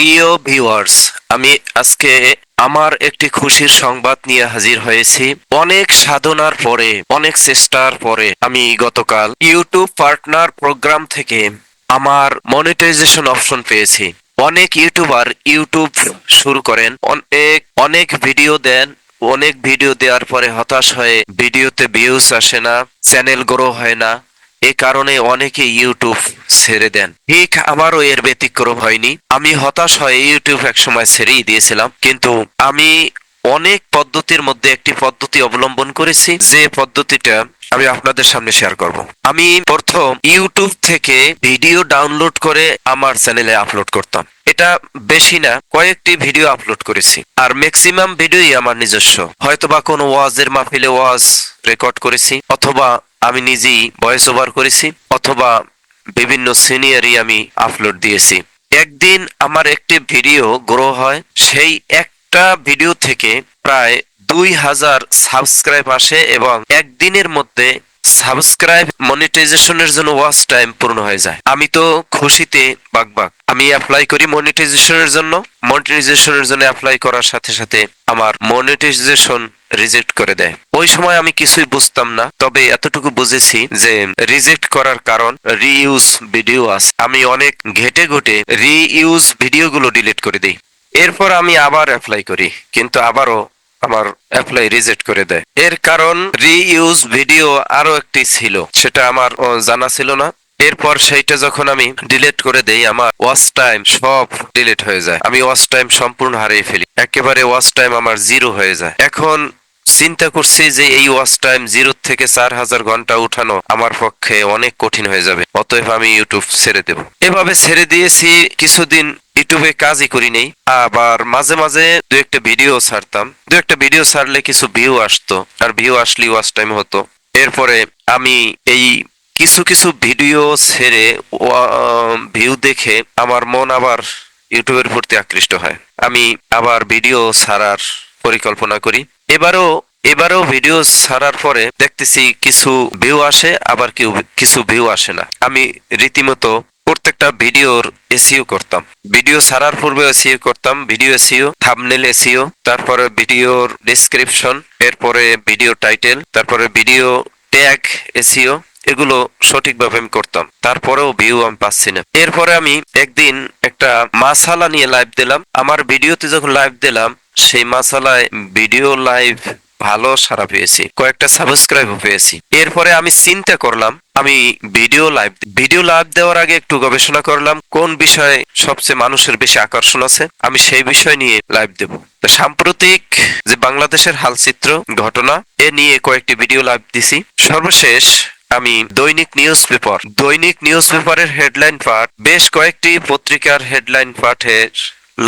প্রিয় ভিউয়ার্স আমি আজকে আমার একটি খুশির সংবাদ নিয়ে হাজির হয়েছি। অনেক সাধনার পরে, অনেক চেষ্টার পরে আমি গতকাল ইউটিউব পার্টনার প্রোগ্রাম থেকে আমার মনিটাইজেশন অপশন পেয়েছি। অনেক ইউটিউবার ইউটিউব শুরু করেন, অনেক অনেক ভিডিও দেন, অনেক ভিডিও দেওয়ার পরে হতাশ হয়ে ভিডিওতে ভিউজ আসে না চ্যানেল গ্রো হয় না। এ কারণে অনেকে ইউটিউব ছেড়ে দেন। ঠিক আমারও এর ব্যতিক্রম হয়নি। আমি হতাশ হয়ে ইউটিউব একসময় ছেড়েই দিয়েছিলাম, কিন্তু আমি অনেক পদ্ধতির মধ্যে একটি পদ্ধতি অবলম্বন করেছি। যে পদ্ধতিটা আমি আপনাদের সামনে শেয়ার করব। আমি প্রথম ইউটিউব থেকে ভিডিও ডাউনলোড করে আমার চ্যানেলে আপলোড করতাম। এটা বেশি না, কয়েকটি ভিডিও আপলোড করেছি। আর ম্যাক্সিমাম ভিডিওই আমার নিজস্ব। হয়তোবা কোনো ওয়াজের মাহফিলে ওয়াজ রেকর্ড করেছি, অথবা আমি নিজেই ভয়েস ওভার করেছি, অথবা বিভিন্ন সিনিয়রই আমি আপলোড দিয়েছি। একদিন আমার একটি ভিডিও গ্রো হয়, সেই একটা ভিডিও থেকে প্রায় দুই হাজার সাবস্ক্রাইব আসে এবং একদিনের মধ্যে সাবস্ক্রাইব মনিটাইজেশনের জন্য ওয়াচ টাইম পূর্ণ হয়ে যায়। আমি তো খুশিতে বাগবাগ। আমি অ্যাপ্লাই করি মনিটাইজেশনের জন্য। মনিটাইজেশনের জন্য অ্যাপ্লাই করার সাথে সাথে আমার মনিটাইজেশন রিজেক্ট করে দেয়। ওই সময় আমি কিছুই বুঝতাম না, তবে এতটুকু বুঝেছি যে রিজেক্ট করার কারণ রিইউজ ভিডিও আছে। আমি অনেক ঘেটে ঘুটে রিইউজ ভিডিওগুলো ডিলিট করে দিই। এরপর আমি আবার অ্যাপ্লাই করি, কিন্তু আবারও আমার অ্যাপ্লাই রিজেক্ট করে দেয়। এর কারণ রিইউজ ভিডিও আরও একটি ছিল। সেটা আমার জানা ছিল না। এরপর সেইটা যখন আমি ডিলিট করে দেই, আমার ওয়াচ টাইম সব ডিলিট হয়ে যায়। আমি ওয়াচ টাইম সম্পূর্ণ হারিয়ে ফেলি। একেবারে ওয়াচ টাইম আমার জিরো হয়ে যায়। এখন চিন্তা করছি যে এই ওয়াচ টাইম জিরো থেকে চার হাজার ঘণ্টা উঠানো আমার পক্ষে অনেক কঠিন হয়ে যাবে। অতএব আমি ইউটিউব ছেড়ে দেব। এভাবে ছেড়ে দিয়েছি। কিছুদিন ইউটিউবে কাজই করি নেই, আবার মাঝে মাঝে দু একটা ভিডিও ছাড়তাম। দু একটা ভিডিও ছাড়লে কিছু ভিউ আসতো, আর ভিউ আসলে ওয়াচ টাইম হতো। এরপরে আমি এই কিছু কিছু ভিডিও ছেড়ে ভিউ দেখে আমার মন আবার ইউটিউবের প্রতি আকৃষ্ট হয়। আমি আবার ভিডিও ছাড়ার পরিকল্পনা করি। এবারও এবারও ভিডিও ছাড়ার পরে দেখতেছি কিছু ভিউ আসে, আবার কেউ কিছু ভিউ আসে না। আমি রীতিমতো প্রত্যেকটা ভিডিওর এসিও করতাম। ভিডিও ছাড়ার পূর্বে এসিও করতাম, ভিডিও এসিও থামনেল এসিও তারপরে ভিডিওর ডেসক্রিপশন এরপরে ভিডিও টাইটেল তারপরে ভিডিও ট্যাগ এসিও এগুলো সঠিকভাবে আমি করতাম। তারপরেও ভিউ আমি পাচ্ছি না। এরপরে আমি একদিন একটা মাসালা নিয়ে লাইভ দিলাম। আমার ভিডিওতে যখন লাইভ দিলাম, সেই মাসালায় ভিডিও লাইভ ভালো সারা পেয়েছি, কয়েকটা সাবস্ক্রাইবও পেয়েছি। এরপরে আমি চিন্তা করলাম, আমি ভিডিও লাইভ ভিডিও লাইভ দেওয়ার আগে একটু গবেষণা করলাম, কোন বিষয়ে সবচেয়ে মানুষের বেশি আকর্ষণ আছে, আমি সেই বিষয় নিয়ে লাইভ দেব। সাম্প্রতিক যে বাংলাদেশের হালচিত্র ঘটনা, এ নিয়ে কয়েকটি ভিডিও লাইভ দিছি। সর্বশেষ আমি দৈনিক নিউজ পেপার দৈনিক নিউজ পেপারের হেডলাইন পাঠ বেশ কয়েকটি পত্রিকার হেডলাইন পাঠের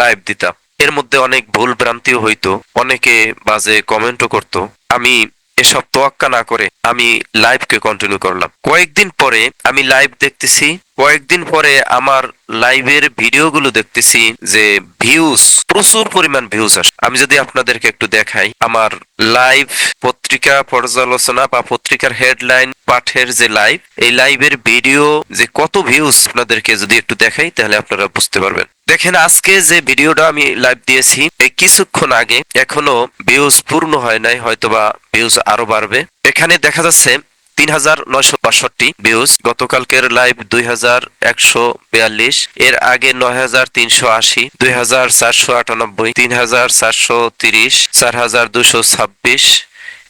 লাইভ দিতাম। এর মধ্যে অনেক ভুল ভ্রান্তিও হইতো। অনেকে বাজে কমেন্টও করত। আমি এসব তোয়াক্কা না করে আমি লাইভকে কন্টিনিউ করলাম। কয়েকদিন পরে আমি লাইভ দেখতেছি কয়েকদিন পরে আমার লাইভের ভিডিওগুলো দেখতেছি যে ভিউজ প্রচুর পরিমাণ ভিউজ আসে আমি যদি আপনাদেরকে একটু দেখাই, আমার লাইভ পত্রিকা পর্যালোচনা বা পত্রিকার হেডলাইন পাঠের যে লাইভ এই লাইভের ভিডিও যে কত ভিউজ আপনাদেরকে যদি একটু দেখাই, তাহলে আপনারা বুঝতে পারবেন। দেখেন, আজকে যে ভিডিওটা আমি লাইভ দিয়েছি, এই কিছুক্ষণ আগে এখনও ভিউজ পূর্ণ হয় নাই, হয়তোবা ভিউজ আরও বাড়বে। এখানে দেখা যাচ্ছে তিন হাজার নয়শো বাষট্টি ভিউজ গতকালকের লাইভ দুই হাজার একশো বিয়াল্লিশ, এর আগে নয় হাজার তিনশো আশি দুই হাজার চারশো আটানব্বই তিন হাজার চারশো তিরিশ চার হাজার দুশো ছাব্বিশ।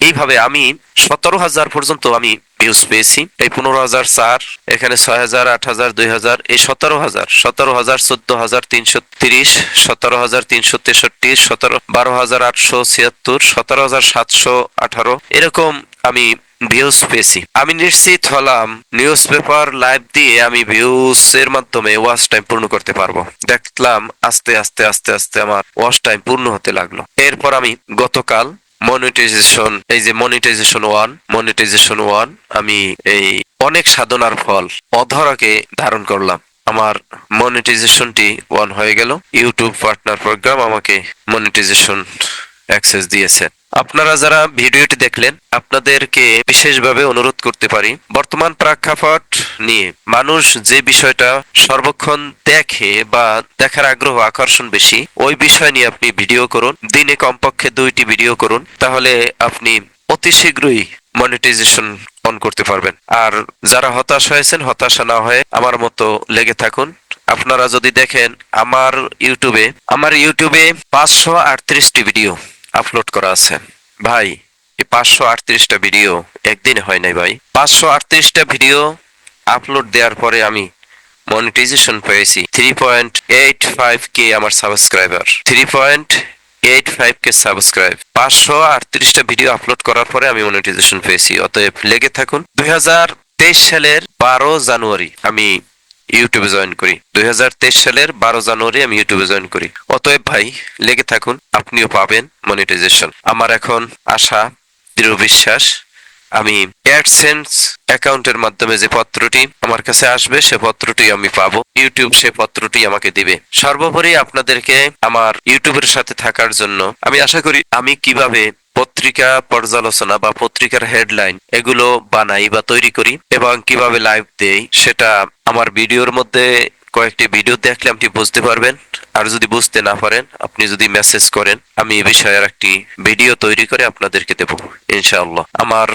এইভাবে আমি সতেরো হাজার পর্যন্ত আমি ভিউজ পেয়েছি। এই পনেরো হাজার চার, এখানে ছয় হাজার আট হাজার দুই হাজার এই সতেরো হাজার সতেরো হাজার চোদ্দ হাজার তিনশো তিরিশ সতেরো হাজার তিনশো তেষট্টি, সতেরো বারো হাজার আটশো ছিয়াত্তর সতেরো হাজার সাতশো আঠারো। এরকম আমি ভিউজ পেয়েছি। আমি নিশ্চিত হলাম নিউজ পেপার লাইভ দিয়ে আমি ভিউজ এর মাধ্যমে ওয়াচ টাইম পূর্ণ করতে পারব। দেখলাম আস্তে আস্তে আস্তে আস্তে আমার ওয়াচ টাইম পূর্ণ হতে লাগল। এরপর আমি গতকাল মনিটাইজেশন এই যে মনিটাইজেশন ওয়ান মনিটাইজেশন ওয়ান আমি এই অনেক সাধনার ফল অধরাকে ধারণ করলাম। আমার মনিটাইজেশনটি ওয়ান হয়ে গেল। ইউটিউব পার্টনার প্রোগ্রাম আমাকে মনিটাইজেশন অ্যাক্সেস দিয়েছে। আপনারা যারা ভিডিওটি দেখলেন, আপনাদেরকে বিশেষভাবে অনুরোধ করতে পারি, বর্তমান প্রেক্ষাপট নিয়ে। মানুষ যে বিষয়টা সর্বক্ষণ দেখে বা দেখার আগ্রহ, আকর্ষণ বেশি, ওই বিষয় নিয়ে আপনি ভিডিও করুন, দিনে কমপক্ষে দুইটি ভিডিও করুন, তাহলে আপনি অতি শীঘ্রই মনিটাইজেশন অন করতে পারবেন। আর যারা হতাশ হয়েছেন, হতাশা না হয়ে আমার মতো লেগে থাকুন। আপনারা যদি দেখেন আমার ইউটিউবে আমার ইউটিউবে পাঁচশো আটত্রিশটি ভিডিও। আপলোড করা আছে। ভাই, এই পাঁচশো আটত্রিশটা ভিডিও একদিন হয় নাই ভাই। পাঁচশো আটত্রিশটা ভিডিও আপলোড দেওয়ার পরে আমি মনিটাইজেশন পেয়েছি। Three point eight five K আমার subscriber three point eight five K subscribe পাঁচশো আটত্রিশটা ভিডিও আপলোড করার পরে আমি মনিটাইজেশন পেয়েছি। অতএব লেগে থাকুন। দুই হাজার তেইশ সালের বারো জানুয়ারি আমি ইউটিউবে জয়েন করি। দু হাজার তেইশ সালের বারো জানুয়ারি আমি ইউটিউবে জয়েন করি। অতএব ভাই, লেগে থাকুন, আপনিও পাবেন মনিটাইজেশন আমার এখন আশা, দৃঢ় বিশ্বাস, আমি অ্যাডসেন্স অ্যাকাউন্টের মাধ্যমে যে পত্রটি আমার কাছে আসবে, সে পত্রটি আমি পাবো। ইউটিউব সে পত্রটি আমাকে দিবে। সর্বোপরি আপনাদেরকে আমার ইউটিউবের সাথে থাকার জন্য আমি আশা করি আমি কীভাবে পত্রিকা, পর্যালোচনা বা পত্রিকার হেডলাইন এগুলো বানাই বা তৈরি করি এবং কীভাবে লাইভ দেই সেটা আমার ভিডিওর মধ্যে কয়েকটি ভিডিও দেখলে আপনি বুঝতে পারবেন। আর যদি বুঝতে না পারেন, আপনি যদি মেসেজ করেন, আমি এ বিষয়ের একটি ভিডিও তৈরি করে আপনাদেরকে দেব, ইনশাআল্লাহ। আমার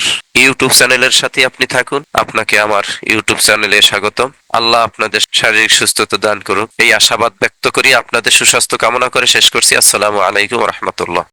ইউটিউব চ্যানেলের সাথে আপনি থাকুন। আপনাকে আমার ইউটিউব চ্যানেলে স্বাগতম। আল্লাহ আপনাদের শারীরিক সুস্থতা দান করুন এই আশাবাদ ব্যক্ত করি। আপনাদের সুস্বাস্থ্য কামনা করে শেষ করছি। আসসালামু আলাইকুম রহমতুল্লাহ।